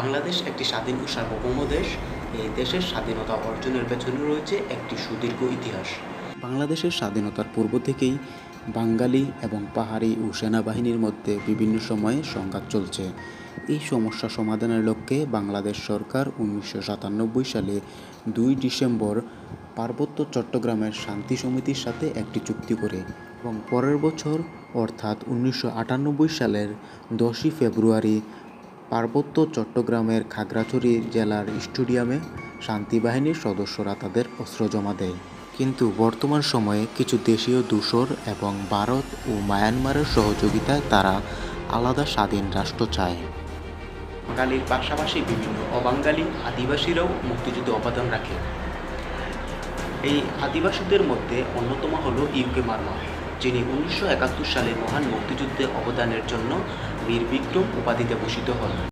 বাংলাদেশ একটি স্বাধীন ও সার্বভৌম দেশ। এই দেশের স্বাধীনতা অর্জনের পেছনে রয়েছে একটি সুদীর্ঘ ইতিহাস। বাংলাদেশের স্বাধীনতার পূর্ব থেকেই বাঙালি এবং পাহাড়ি ও সেনাবাহিনীর মধ্যে বিভিন্ন সময়ে সংঘাত চলছে। এই সমস্যা সমাধানের লক্ষ্যে বাংলাদেশ সরকার উনিশশো সাতানব্বই সালে দুই ডিসেম্বর পার্বত্য চট্টগ্রামের শান্তি সমিতির সাথে একটি চুক্তি করে এবং পরের বছর, অর্থাৎ উনিশশো আটানব্বই সালের দশই ফেব্রুয়ারি পার্বত্য চট্টগ্রামের খাগড়াছড়ি জেলার স্টেডিয়ামে শান্তিবাহিনীর সদস্যরা তাদের অস্ত্র জমা দেয়। কিন্তু বর্তমান সময়ে কিছু দেশীয় দূষর এবং ভারত ও মায়ানমারের সহযোগিতায় তারা আলাদা স্বাধীন রাষ্ট্র চায়। বাঙালির পাশাপাশি বিভিন্ন অবাঙালি আদিবাসীরাও মুক্তিযুদ্ধে অবদান রাখে। এই আদিবাসীদের মধ্যে অন্যতম হল ইউকে মার্মা। যিনি উনিশশো একাত্তর সালে মহান মুক্তিযুদ্ধে অবদানের জন্য বীর বিক্রম উপাধিতে ভূষিত হন।